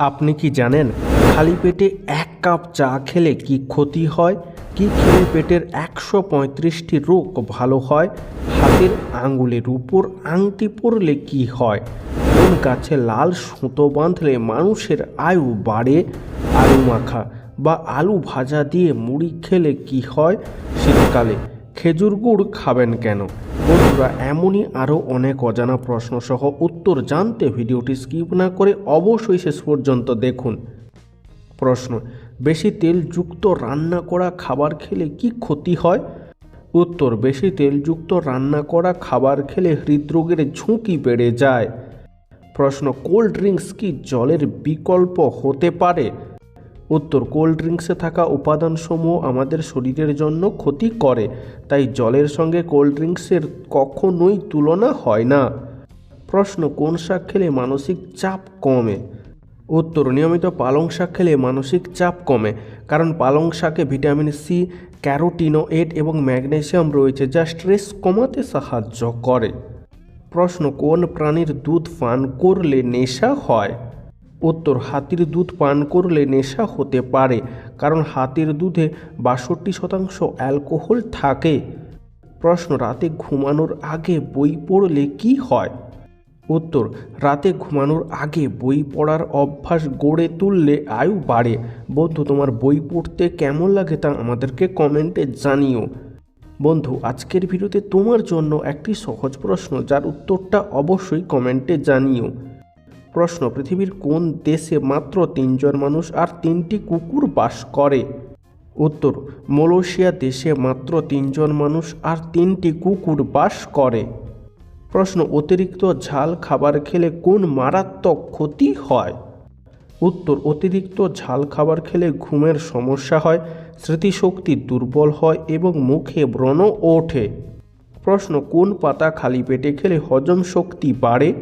আপনি কি জানেন খালি পেটে এক কাপ চা খেলে কি ক্ষতি হয়? কি খেলে পেটের একশো পঁয়ত্রিশটি রোগ ভালো হয়? হাতের আঙ্গুলের উপর আংটি পরলে কি হয়? কোন গাছে লাল সুতো বাঁধলে মানুষের আয়ু বাড়ে? আলু মাখা বা আলু ভাজা দিয়ে মুড়ি খেলে কি হয়? শীতকালে খেজুর গুড় খাবেন কেন? বন্ধুরা এমনই আরও অনেক অজানা প্রশ্ন সহ উত্তর জানতে ভিডিওটি স্কিপ না করে অবশ্যই শেষ পর্যন্ত দেখুন। প্রশ্ন, বেশি তেলযুক্ত রান্না করা খাবার খেলে কি ক্ষতি হয়? উত্তর, বেশি তেলযুক্ত রান্না করা খাবার খেলে হৃদরোগের ঝুঁকি বেড়ে যায়। প্রশ্ন, কোল্ড ড্রিঙ্কস কি জলের বিকল্প হতে পারে? উত্তর, কোল্ড ড্রিঙ্কসে থাকা উপাদানসমূহ আমাদের শরীরের জন্য ক্ষতি করে, তাই জলের সঙ্গে কোল্ড ড্রিঙ্কসের কখনোই তুলনা হয় না। প্রশ্ন, কোন শাক খেলে মানসিক চাপ কমে? উত্তর, নিয়মিত পালং শাক খেলে মানসিক চাপ কমে, কারণ পালং শাকে ভিটামিন সি ক্যারোটিনোয়েড এবং ম্যাগনেসিয়াম রয়েছে যা স্ট্রেস কমাতে সাহায্য করে। প্রশ্ন, কোন প্রাণীর দুধ পান করলে নেশা হয়? উত্তর, হাতির দুধ পান করলে নেশা হতে পারে, কারণ হাতির দুধে বাষট্টি শতাংশ অ্যালকোহল থাকে। প্রশ্ন, রাতে ঘুমানোর আগে বই পড়লে কি হয়? উত্তর, রাতে ঘুমানোর আগে বই পড়ার অভ্যাস গড়ে তুললে আয়ু বাড়ে। বন্ধু, তোমার বই পড়তে কেমন লাগে তা আমাদেরকে কমেন্টে জানিও। বন্ধু, আজকের ভিডিওতে তোমার জন্য একটি সহজ প্রশ্ন, যার উত্তরটা অবশ্যই কমেন্টে জানিও। প্রশ্ন, পৃথিবীর কোন দেশে মাত্র তিনজন মানুষ আর তিনটি কুকুর বাস করে? উত্তর, মালয়েশিয়া দেশে মাত্র তিনজন মানুষ আর তিনটি কুকুর বাস করে। প্রশ্ন, অতিরিক্ত ঝাল খাবার খেলে কোন মারাত্মক ক্ষতি হয়? উত্তর, অতিরিক্ত ঝাল খাবার খেলে ঘুমের সমস্যা হয়, স্মৃতিশক্তি দুর্বল হয় এবং মুখে ব্রণ ওঠে। প্রশ্ন, কোন পাতা খালি পেটে খেলে হজম শক্তি বাড়ে?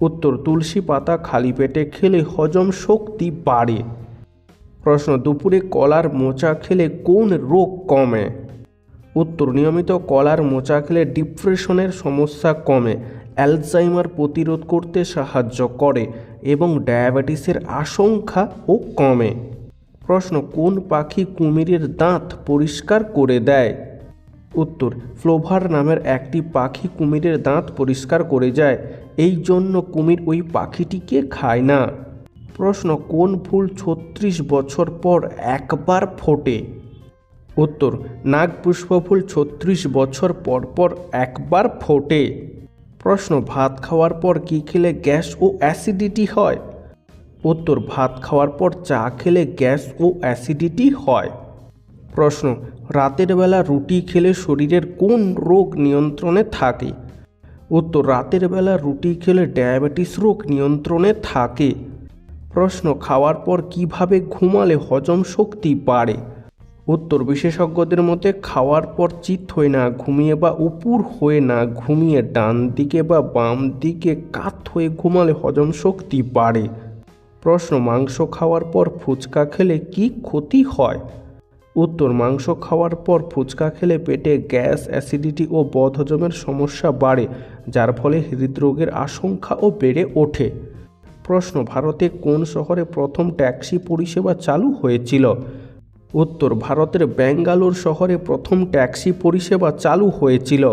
উত্তর তুলসী পাতা খালি পেটে খেলে হজম শক্তি বাড়ে। প্রশ্ন, দুপুরে কলার মোচা খেলে কোন রোগ কমে? উত্তর, নিয়মিত কলার মোচা খেলে ডিপ্রেশনের সমস্যা কমে, অ্যালজাইমার প্রতিরোধ করতে সাহায্য করে এবং ডায়াবেটিসের আশঙ্কাও কমে। প্রশ্ন, কোন পাখি কুমিরের দাঁত পরিষ্কার করে দেয়? উত্তর, ফ্লোভার নামের একটি পাখি কুমিরের দাঁত পরিষ্কার করে যায় এই জন্য কুমির ওই পাখিটিকে খায় না। প্রশ্ন, কোন ফুল ছত্রিশ বছর পর একবার ফোটে? উত্তর, নাগপুষ্প ফুল ছত্রিশ বছর পর পর একবার ফোটে। প্রশ্ন, ভাত খাওয়ার পর কী খেলে গ্যাস ও অ্যাসিডিটি হয়? উত্তর, ভাত খাওয়ার পর চা খেলে গ্যাস ও অ্যাসিডিটি হয়। প্রশ্ন, রাতের বেলা রুটি খেলে শরীরের কোন রোগ নিয়ন্ত্রণে থাকে? উত্তর রাতের বেলা রুটি খেলে ডায়াবেটিস রোগ নিয়ন্ত্রণে থাকে। প্রশ্ন খাওয়ার পর কীভাবে ঘুমালে হজম শক্তি বাড়ে? উত্তর বিশেষজ্ঞদের মতে খাওয়ার পর চিত হয়ে না ঘুমিয়ে বা উপুর হয়ে না ঘুমিয়ে ডান দিকে বা বাম দিকে কাত হয়ে ঘুমালে হজম শক্তি বাড়ে। প্রশ্ন মাংস খাওয়ার পর ফুচকা খেলে কি ক্ষতি হয়? উত্তর মাংস খাওয়ার পর ফুচকা খেলে পেটে গ্যাস, অ্যাসিডিটি ও বদহজমের সমস্যা বাড়ে, যার ফলে হৃদরোগের আশঙ্কাও বেড়ে ওঠে। প্রশ্ন, ভারতে কোন শহরে প্রথম ট্যাক্সি পরিষেবা চালু হয়েছিল? উত্তর, ভারতের ব্যাঙ্গালোর শহরে প্রথম ট্যাক্সি পরিষেবা চালু হয়েছিল।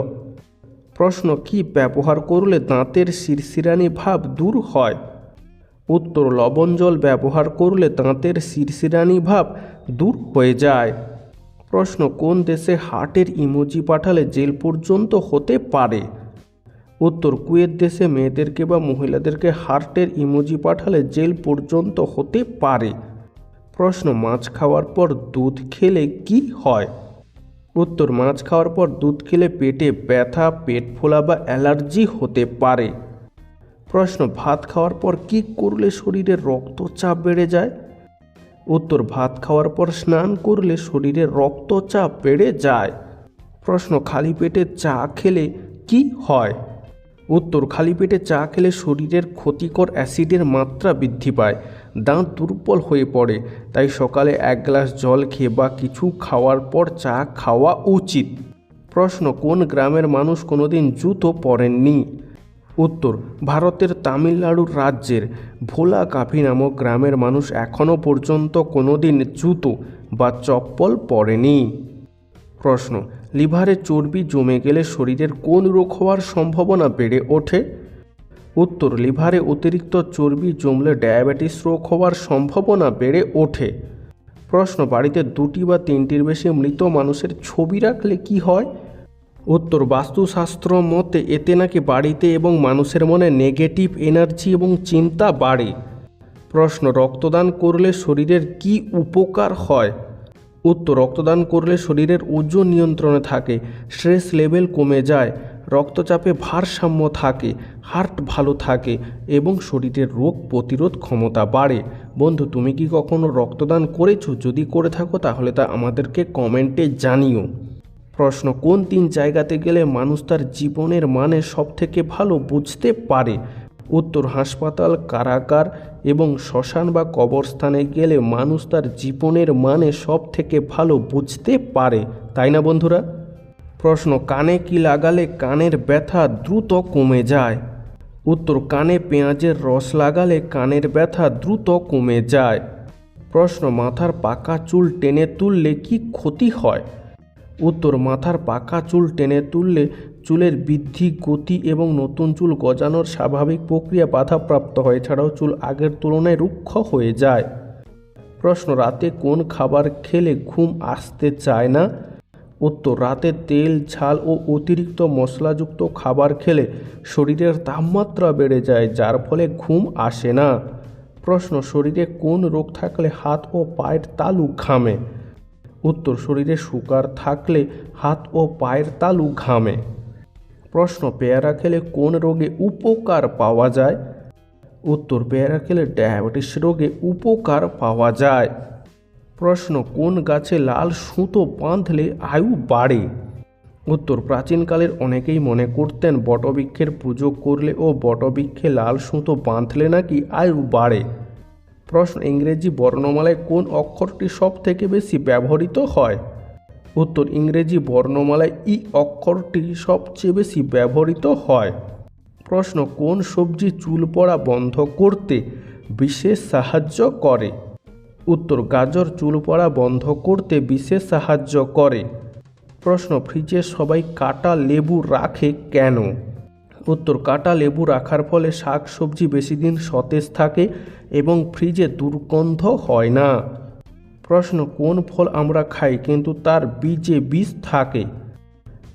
প্রশ্ন, কি ব্যবহার করলে দাঁতের শিরশিরানি ভাব দূর হয়? উত্তর লবণ জল ব্যবহার করলে দাঁতের শিরশিরানি ভাব দূর হয়ে যায়। প্রশ্ন, কোন দেশে হার্টের ইমোজি পাঠালে জেল পর্যন্ত হতে পারে? উত্তর, কুয়েত দেশে মেয়েদেরকে বা মহিলাদেরকে হার্টের ইমোজি পাঠালে জেল পর্যন্ত হতে পারে। প্রশ্ন, মাছ খাওয়ার পর দুধ খেলে কি হয়? উত্তর, মাছ খাওয়ার পর দুধ খেলে পেটে ব্যথা, পেট ফোলা বা অ্যালার্জি হতে পারে। প্রশ্ন, ভাত খাওয়ার পর কি করলে শরীরে রক্তচাপ বেড়ে যায়? উত্তর, ভাত খাওয়ার পর স্নান করলে শরীরে রক্তচাপ বেড়ে যায়। প্রশ্ন, খালি পেটে চা খেলে কি হয়? উত্তর, খালি পেটে চা খেলে শরীরের ক্ষতিকর অ্যাসিডের মাত্রা বৃদ্ধি পায়। দাঁত দুর্বল হয়ে পড়ে, তাই সকালে এক গ্লাস জল খেয়ে বা কিছু খাওয়ার পর চা খাওয়া উচিত। প্রশ্ন, কোন গ্রামের মানুষ কোনোদিন জুতো পরেননি? উত্তর, ভারতের তামিলনাড়ুর রাজ্যের ভোলা কাফি নামক গ্রামের মানুষ এখনও পর্যন্ত কোনোদিন জুতো বা চপ্পল পরেনি। প্রশ্ন, লিভারে চর্বি জমে গেলে শরীরের কোন রোগ হওয়ার সম্ভাবনা বেড়ে ওঠে? উত্তর, লিভারে অতিরিক্ত চর্বি জমলে ডায়াবেটিস রোগ হওয়ার সম্ভাবনা বেড়ে ওঠে। প্রশ্ন, বাড়িতে দুটি বা তিনটির বেশি মৃত মানুষের ছবি রাখলে কি হয়? উত্তর, বাস্তুশাস্ত্র মতে এতে নাকি বাড়িতে এবং মানুষের মনে নেগেটিভ এনার্জি এবং চিন্তা বাড়ে। প্রশ্ন, রক্তদান করলে শরীরের কি উপকার হয়? উত্তর, রক্তদান করলে শরীরের ওজন নিয়ন্ত্রণে থাকে, স্ট্রেস লেভেল কমে যায়, রক্তচাপে ভারসাম্য থাকে, হার্ট ভালো থাকে এবং শরীরের রোগ প্রতিরোধ ক্ষমতা বাড়ে। বন্ধু, তুমি কি কখনো রক্তদান করেছ? যদি করে থাকো তাহলে তা আমাদেরকে কমেন্টে জানিও। প্রশ্ন, কোন তিন জায়গাতে গেলে মানুষ তার জীবনের মানে সব থেকে ভালো বুঝতে পারে? উত্তর, হাসপাতাল, কারাগার এবং শ্মশান বা কবরস্থানে গেলে মানুষ তার জীবনের মানে সব থেকে ভালো বুঝতে পারে, তাই না বন্ধুরা? প্রশ্ন, কানে কি লাগালে কানের ব্যথা দ্রুত কমে যায়? উত্তর, কানে পেঁয়াজের রস লাগালে কানের ব্যথা দ্রুত কমে যায়। প্রশ্ন, মাথার পাকা চুল টেনে তুললে কি ক্ষতি হয়? উত্তর মাথার পাকা চুল টেনে তুললে চুলের বৃদ্ধি, গতি এবং নতুন চুল গজানোর স্বাভাবিক প্রক্রিয়া বাধাপ্রাপ্ত হয়, এছাড়াও চুল আগের তুলনায় রুক্ষ হয়ে যায়। প্রশ্ন, রাতে কোন খাবার খেলে ঘুম আসতে চায় না? উত্তর, রাতে তেল, ঝাল ও অতিরিক্ত মশলাযুক্ত খাবার খেলে শরীরের তাপমাত্রা বেড়ে যায়, যার ফলে ঘুম আসে না। প্রশ্ন, শরীরে কোন রোগ থাকলে হাত ও পায়ের তালু ঘামে? উত্তর শরীরে সুগার থাকলে হাত ও পায়ের তালু ঘামে। প্রশ্ন, পেয়ারা খেলে কোন রোগে উপকার পাওয়া যায়? উত্তর, পেয়ারা খেলে ডায়াবেটিস রোগে উপকার পাওয়া যায়। প্রশ্ন, কোন গাছে লাল সুতো বাঁধলে আয়ু বাড়ে? উত্তর, প্রাচীনকালের অনেকেই মনে করতেন বটবৃক্ষের পুজো করলে ও বটবৃক্ষে লাল সুতো বাঁধলে নাকি আয়ু বাড়ে। প্রশ্ন ইংরেজি বর্ণমালায় কোন অক্ষরটি সব থেকে বেশি ব্যবহৃত হয়? উত্তর, ইংরেজি বর্ণমালায় ই অক্ষরটি সবচেয়ে বেশি ব্যবহৃত হয়। প্রশ্ন, কোন সবজি চুল পড়া বন্ধ করতে বিশেষ সাহায্য করে? উত্তর, গাজর চুল পড়া বন্ধ করতে বিশেষ সাহায্য করে। প্রশ্ন, ফ্রিজে সবাই কাটা লেবু রাখে কেন? উত্তর, কাটা লেবু রাখার ফলে শাক সবজি বেশি দিন সতেজ থাকে এবং ফ্রিজে দুর্গন্ধ হয় না। প্রশ্ন, কোন ফল আমরা খাই কিন্তু তার বীজে বিষ থাকে?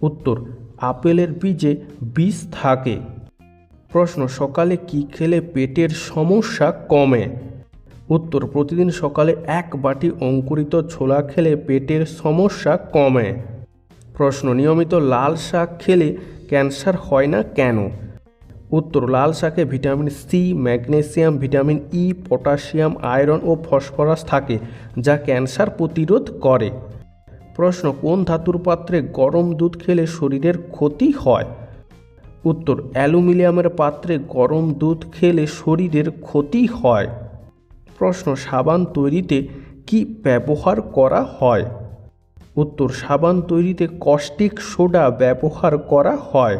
উত্তর, আপেলের বীজে বিষ থাকে। প্রশ্ন, সকালে কি খেলে পেটের সমস্যা কমে? উত্তর, প্রতিদিন সকালে এক বাটি অঙ্কুরিত ছোলা খেলে পেটের সমস্যা কমে। প্রশ্ন, নিয়মিত লাল শাক খেলে ক্যান্সার হয় না কেন? উত্তর, লাল শাকে vitamin C, magnesium, vitamin E, potassium, iron ও ফসফরাস থাকে, যা ক্যান্সার প্রতিরোধ করে। প্রশ্ন, কোন ধাতুর পাত্রে গরম দুধ খেলে শরীরের ক্ষতি হয়? উত্তর, অ্যালুমিনিয়ামের পাত্রে গরম দুধ খেলে শরীরের ক্ষতি হয়। প্রশ্ন, সাবান তৈরিতে কি ব্যবহার করা হয়? উত্তর, সাবান তৈরিতে কস্টিক সোডা ব্যবহার করা হয়।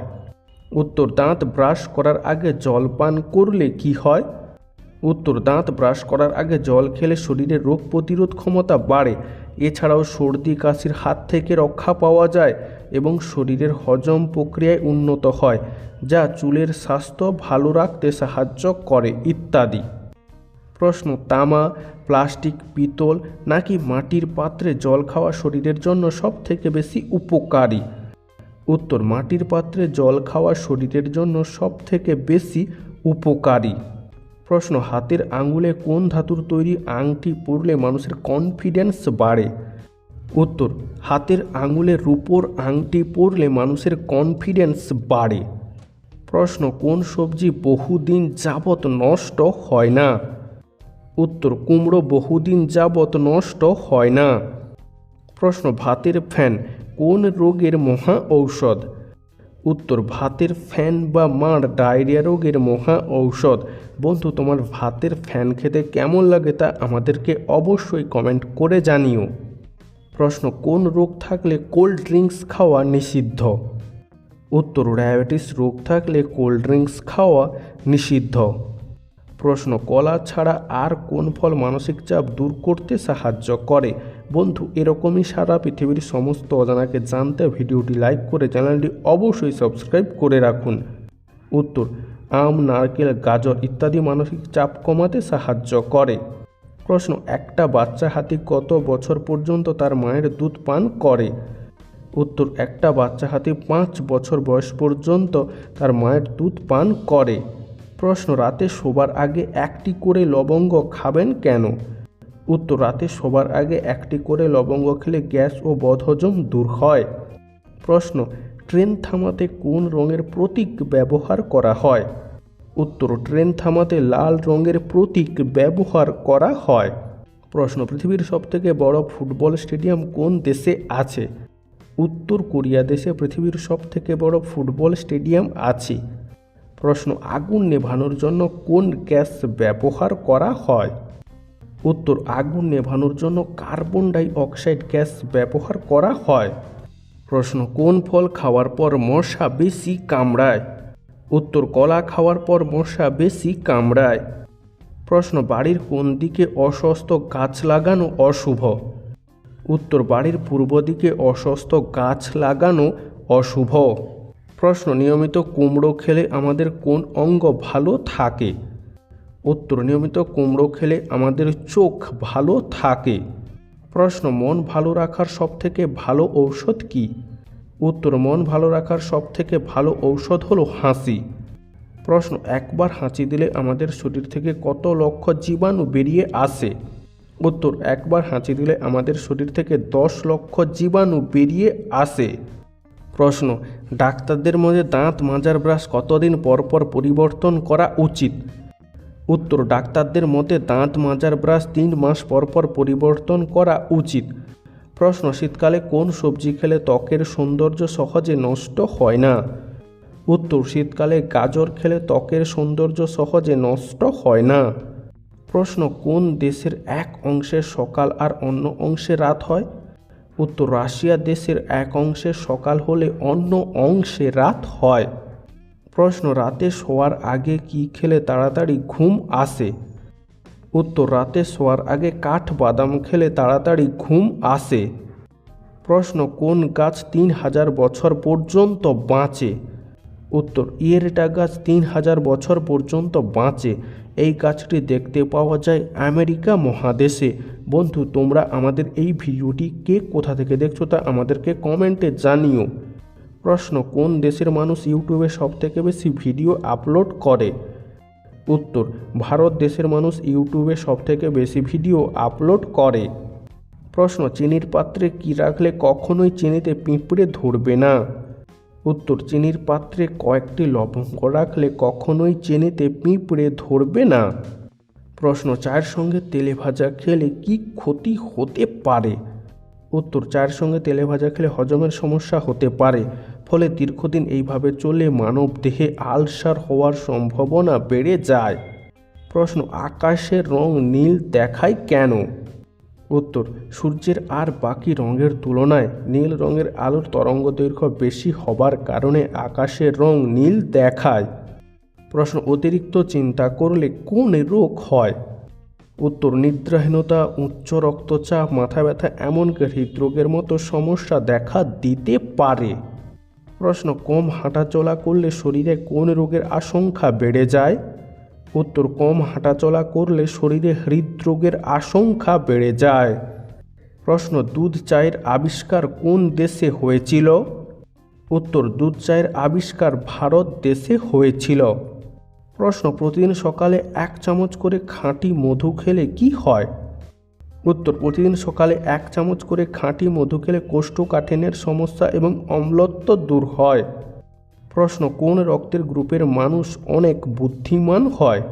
উত্তর দাঁত ব্রাশ করার আগে জল পান করলে কি হয়? উত্তর দাঁত ব্রাশ করার আগে জল খেলে শরীরের রোগ প্রতিরোধ ক্ষমতা বাড়ে। এছাড়াও সর্দি, কাশির হাত থেকে রক্ষা পাওয়া যায় এবং শরীরের হজম প্রক্রিয়ায় উন্নত হয়, যা চুলের স্বাস্থ্য ভালো রাখতে সাহায্য করে, ইত্যাদি। প্রশ্ন, তামা, প্লাস্টিক, পিতল নাকি মাটির পাত্রে জল খাওয়া শরীরের জন্য সব থেকে বেশি উপকারী? উত্তর, মাটির পাত্রে জল খাওয়া শরীরের জন্য সব থেকে বেশি উপকারী। প্রশ্ন, হাতের আঙুলে কোন ধাতুর তৈরি আংটি পরলে মানুষের কনফিডেন্স বাড়ে? উত্তর, হাতের আঙ্গুলের রূপোর আংটি পরলে মানুষের কনফিডেন্স বাড়ে। প্রশ্ন, কোন সবজি বহুদিন যাবৎ নষ্ট হয় না? উত্তর, কুমড়ো বহুদিন যাবৎ নষ্ট হয় না। প্রশ্ন, ভাতের ফ্যান কোন রোগের মহা ঔষধ? উত্তর, ভাতের ফ্যান বা মাড়, ডায়রিয়া রোগের মহা ঔষধ। বন্ধু, তোমার ভাতের ফ্যান খেতে কেমন লাগে তা আমাদেরকে অবশ্যই কমেন্ট করে জানিও। প্রশ্ন, কোন রোগ থাকলে কোল্ড ড্রিঙ্কস খাওয়া নিষিদ্ধ? উত্তর, ডায়াবেটিস রোগ থাকলে কোল্ড ড্রিঙ্কস খাওয়া নিষিদ্ধ। প্রশ্ন, কলা ছাড়া আর কোন ফল মানসিক চাপ দূর করতে সাহায্য করে? বন্ধু, এরকমই সারা পৃথিবীর সমস্ত অজানাকে জানতে ভিডিওটি লাইক করে চ্যানেলটি অবশ্যই সাবস্ক্রাইব করে রাখুন। উত্তর, আম, নারকেল, গাজর ইত্যাদি মানসিক চাপ কমাতে সাহায্য করে। প্রশ্ন, একটা বাচ্চা হাতি কত বছর পর্যন্ত তার মায়ের দুধ পান করে? উত্তর, একটা বাচ্চা হাতি পাঁচ বছর বয়স পর্যন্ত তার মায়ের দুধ পান করে। প্রশ্ন, রাতে শোবার আগে একটি করে লবঙ্গ খাবেন কেন? উত্তর রাতে শোবার আগে একটি করে লবঙ্গ খেলে গ্যাস ও বদহজম দূর হয়। প্রশ্ন, ট্রেন থামাতে কোন রঙের প্রতীক ব্যবহার করা হয়? উত্তর, ট্রেন থামাতে লাল রঙের প্রতীক ব্যবহার করা হয়। প্রশ্ন, পৃথিবীর সবথেকে বড় ফুটবল স্টেডিয়াম কোন দেশে আছে? উত্তর, কোরিয়া দেশে পৃথিবীর সবথেকে বড় ফুটবল স্টেডিয়াম আছে। প্রশ্ন, আগুন নেভানোর জন্য কোন গ্যাস ব্যবহার করা হয়? উত্তর আগুন নেভানোর জন্য কার্বন ডাই অক্সাইড গ্যাস ব্যবহার করা হয়। প্রশ্ন, কোন ফল খাওয়ার পর মশা বেশি কামড়ায়? উত্তর, কলা খাওয়ার পর মশা বেশি কামড়ায়। প্রশ্ন, বাড়ির কোন দিকে অস্বস্ಥ গাছ লাগানো অশুভ? উত্তর, বাড়ির পূর্ব দিকে অস্বস্ಥ গাছ লাগানো অশুভ। প্রশ্ন, নিয়মিত কুমড়ো খেলে আমাদের কোন অঙ্গ ভালো থাকে? উত্তর, নিয়মিত কুমড়ো খেলে আমাদের চোখ ভালো থাকে। প্রশ্ন, মন ভালো রাখার সবথেকে ভালো ঔষধ কী? উত্তর, মন ভালো রাখার সবথেকে ভালো ঔষধ হলো হাসি। প্রশ্ন, একবার হাঁচি দিলে আমাদের শরীর থেকে কত লক্ষ জীবাণু বেরিয়ে আসে? উত্তর, একবার হাঁচি দিলে আমাদের শরীর থেকে দশ লক্ষ জীবাণু বেরিয়ে আসে। প্রশ্ন, ডাক্তারদের মধ্যে দাঁত মাজার ব্রাশ কতদিন পর পর পরিবর্তন করা উচিত? উত্তর, ডাক্তারদের মতে দাঁত মাজার ব্রাশ তিন মাস পর পর পরিবর্তন করা উচিত। প্রশ্ন, শীতকালে কোন সবজি খেলে ত্বকের সৌন্দর্য সহজে নষ্ট হয় না? উত্তর, শীতকালে গাজর খেলে ত্বকের সৌন্দর্য সহজে নষ্ট হয় না। প্রশ্ন, কোন দেশের এক অংশে সকাল আর অন্য অংশে রাত হয়? উত্তর, রাশিয়া দেশের এক অংশে সকাল হলে অন্য অংশে রাত হয়। প্রশ্ন, রাতে শোয়ার আগে কি খেলে তাড়াতাড়ি ঘুম আসে? উত্তর, রাতে শোয়ার আগে কাঠ বাদাম খেলে তাড়াতাড়ি ঘুম আসে। প্রশ্ন, কোন গাছ তিন হাজার বছর পর্যন্ত বাঁচে? উত্তর, ইয়েরেটা গাছ তিন হাজার বছর পর্যন্ত বাঁচে। এই গাছটি দেখতে পাওয়া যায় আমেরিকা মহাদেশে। বন্ধু, তোমরা আমাদের এই ভিডিওটি কে কোথা থেকে দেখছ তা আমাদেরকে কমেন্টে জানিও। প্রশ্ন, কোন দেশের মানুষ ইউটিউবে সবথেকে বেশি ভিডিও আপলোড করে? উত্তর, ভারত দেশের মানুষ ইউটিউবে সবথেকে বেশি ভিডিও আপলোড করে। প্রশ্ন, চিনির পাত্রে কি রাখলে কখনোই চিনিতে পিঁপড়ে ধরবে না? উত্তর, চিনির পাত্রে কয়েকটি লবঙ্গ রাখলে কখনোই চিনিতে পিঁপড়ে ধরবে না। প্রশ্ন, চায়ের সঙ্গে তেলে ভাজা খেলে কি ক্ষতি হতে পারে? উত্তর, চায়ের সঙ্গে তেলে ভাজা খেলে হজমের সমস্যা হতে পারে। ফলে দীর্ঘদিন এইভাবে চলে মানব দেহে আলসার হওয়ার সম্ভাবনা বেড়ে যায়। প্রশ্ন আকাশের রং নীল দেখায় কেন? উত্তর, সূর্যের আর বাকি রঙের তুলনায় নীল রঙের আলোর তরঙ্গ দৈর্ঘ্য বেশি হবার কারণে আকাশের রং নীল দেখায়। প্রশ্ন, অতিরিক্ত চিন্তা করলে কোন রোগ হয়? উত্তর, নিদ্রাহীনতা, উচ্চ রক্তচাপ, মাথা ব্যথা এমনকি হৃদরোগের মতো সমস্যা দেখা দিতে পারে। প্রশ্ন, কম হাঁটাচলা করলে শরীরে কোন রোগের আশঙ্কা বেড়ে যায়? উত্তর, কম হাঁটাচলা করলে শরীরে হৃদরোগের আশঙ্কা বেড়ে যায়। প্রশ্ন, দুধ চায়ের আবিষ্কার কোন দেশে হয়েছিল? উত্তর, দুধ চায়ের আবিষ্কার ভারত দেশে হয়েছিল। প্রশ্ন, প্রতিদিন সকালে এক চামচ করে খাঁটি মধু খেলে কি হয়? উত্তর, প্রতিদিন সকালে এক চামচ করে খাঁটি মধু খেলে কোষ্ঠকাঠিন্যের সমস্যা এবং অম্লত্ব দূর হয়। প্রশ্ন, কোন রক্তের গ্রুপের মানুষ অনেক বুদ্ধিমান হয়?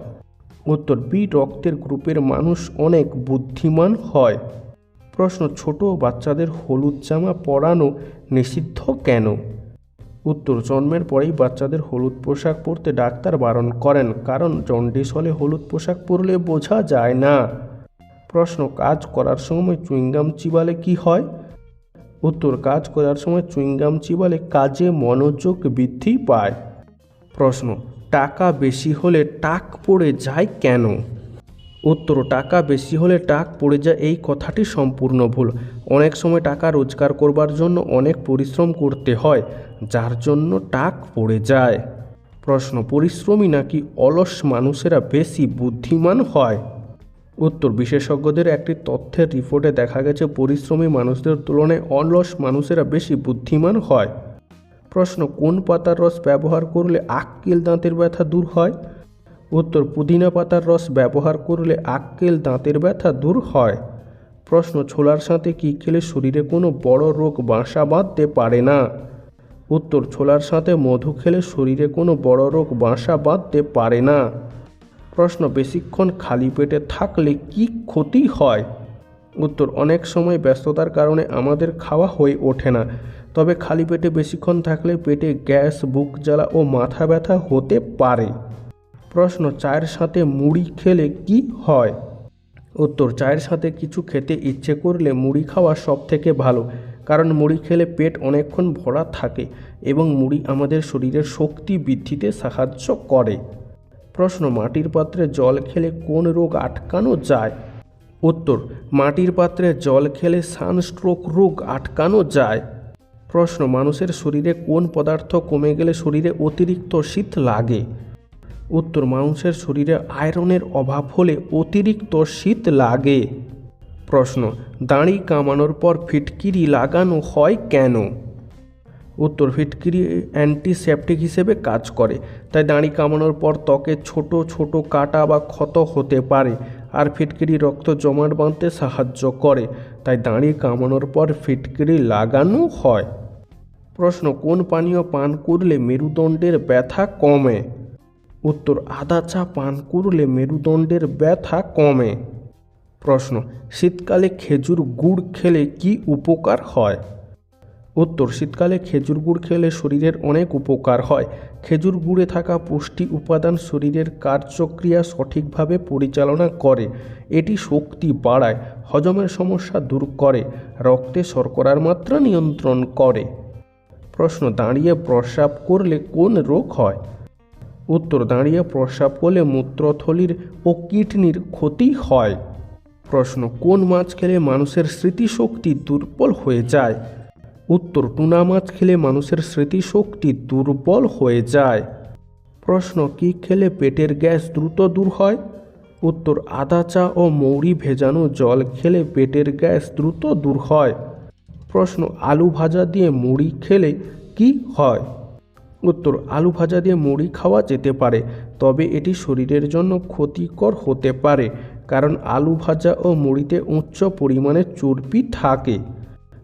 উত্তর, বি, রক্তের গ্রুপের মানুষ অনেক বুদ্ধিমান হয়। প্রশ্ন, ছোট বাচ্চাদের হলুদ জামা পরানো নিষিদ্ধ কেন? উত্তর, জন্মের পরেই বাচ্চাদের হলুদ পোশাক পরতে ডাক্তার বারণ করেন, কারণ জন্ডিস হলে হলুদ পোশাক পরলে বোঝা যায় না। প্রশ্ন, কাজ করার সময় চুইংগাম চিবালে কি হয়? উত্তর, কাজ করার সময় চুইংগাম চিবালে কাজে মনোযোগ বৃদ্ধি পায়। প্রশ্ন, টাকা বেশি হলে টাক পড়ে যায় কেন? উত্তর, টাকা বেশি হলে টাক পড়ে যায়, এই কথাটি সম্পূর্ণ ভুল। অনেক সময় টাকা রোজগার করবার জন্য অনেক পরিশ্রম করতে হয়, যার জন্য টাক পড়ে যায়। প্রশ্ন, পরিশ্রমী নাকি অলস মানুষেরা বেশি বুদ্ধিমান হয়? উত্তর, বিশেষজ্ঞদের একটি তথ্যের রিপোর্টে দেখা গেছে, পরিশ্রমী মানুষদের তুলনায় অলস মানুষেরা বেশি বুদ্ধিমান হয়। প্রশ্ন, কোন পাতার রস ব্যবহার করলে আক্কেল দাঁতের ব্যথা দূর হয়? উত্তর, পুদিনা পাতার রস ব্যবহার করলে আক্কেল দাঁতের ব্যথা দূর হয়। প্রশ্ন, ছোলার সাথে কী খেলে শরীরে কোনো বড় রোগ বাসা বাঁধতে পারে না? উত্তর, ছোলার সাথে মধু খেলে শরীরে কোনো বড় রোগ বাসা বাঁধতে পারে না। প্রশ্ন, বেশিক্ষণ খালি পেটে থাকলে কি ক্ষতি হয়? উত্তর, অনেক সময় ব্যস্ততার কারণে আমাদের খাওয়া হয়ে ওঠে না। তবে খালি পেটে বেশিক্ষণ থাকলে পেটে গ্যাস, বুক জ্বালা ও মাথা ব্যথা হতে পারে। প্রশ্ন, চায়ের সাথে মুড়ি খেলে কি হয়? উত্তর, চায়ের সাথে কিছু খেতে ইচ্ছে করলে মুড়ি খাওয়া সব থেকে ভালো, কারণ মুড়ি খেলে পেট অনেকক্ষণ ভরা থাকে এবং মুড়ি আমাদের শরীরের শক্তি বৃদ্ধিতে সাহায্য করে। প্রশ্ন, মাটির পাত্রে জল খেলে কোন রোগ আটকানো যায়? উত্তর, মাটির পাত্রে জল খেলে সানস্ট্রোক রোগ আটকানো যায়। প্রশ্ন, মানুষের শরীরে কোন পদার্থ কমে গেলে শরীরে অতিরিক্ত শীত লাগে? উত্তর, মানুষের শরীরে আয়রনের অভাব হলে অতিরিক্ত শীত লাগে। প্রশ্ন, দাঁড়ি কামানোর পর ফিটকিরি লাগানো হয় কেন? উত্তর ফিটকিরি অ্যান্টিসেপটিক হিসেবে কাজ করে। তাই দাঁড়ি কামানোর পর ত্বকে ছোট ছোট কাটা বা ক্ষত হতে পারে আর ফিটকিরি রক্ত জমাট বাঁধতে সাহায্য করে। তাই দাঁড়ি কামানোর পর ফিটকিরি লাগানো হয়। প্রশ্ন, কোন পানীয় পান করলে মেরুদণ্ডের ব্যথা কমে? উত্তর আদা চা পান করলে মেরুদণ্ডের ব্যথা কমে। প্রশ্ন, শীতকালে খেজুর গুড় খেলে কি উপকার হয়? উত্তর, শীতকালে খেজুর গুড় খেলে শরীরের অনেক উপকার হয়। খেজুর গুড়ে থাকা পুষ্টি উপাদান শরীরের কার্যক্রিয়া সঠিকভাবে পরিচালনা করে। এটি শক্তি বাড়ায়, হজমের সমস্যা দূর করে, রক্তে শর্করার মাত্রা নিয়ন্ত্রণ করে। প্রশ্ন, দাঁড়িয়ে প্রস্রাব করলে কোন রোগ হয়? উত্তর, দাঁড়িয়ে প্রস্রাব করলে মূত্রথলির ও কিডনির ক্ষতি হয়। প্রশ্ন, কোন মাছ খেলে মানুষের স্মৃতিশক্তি দুর্বল হয়ে যায়? উত্তর টুনা মাছ খেলে মানুষের স্মৃতিশক্তি দুর্বল হয়ে যায়। প্রশ্ন, কি খেলে পেটের গ্যাস দ্রুত দূর হয়? উত্তর, আদা চা ও মৌরি ভেজানো জল খেলে পেটের গ্যাস দ্রুত দূর হয়। প্রশ্ন, আলু ভাজা দিয়ে মুড়ি খেলে কি হয়? উত্তর, আলু ভাজা দিয়ে মুড়ি খাওয়া যেতে পারে, তবে এটি শরীরের জন্য ক্ষতিকর হতে পারে, কারণ আলু ভাজা ও মুড়িতে উচ্চ পরিমাণে চর্বি থাকে।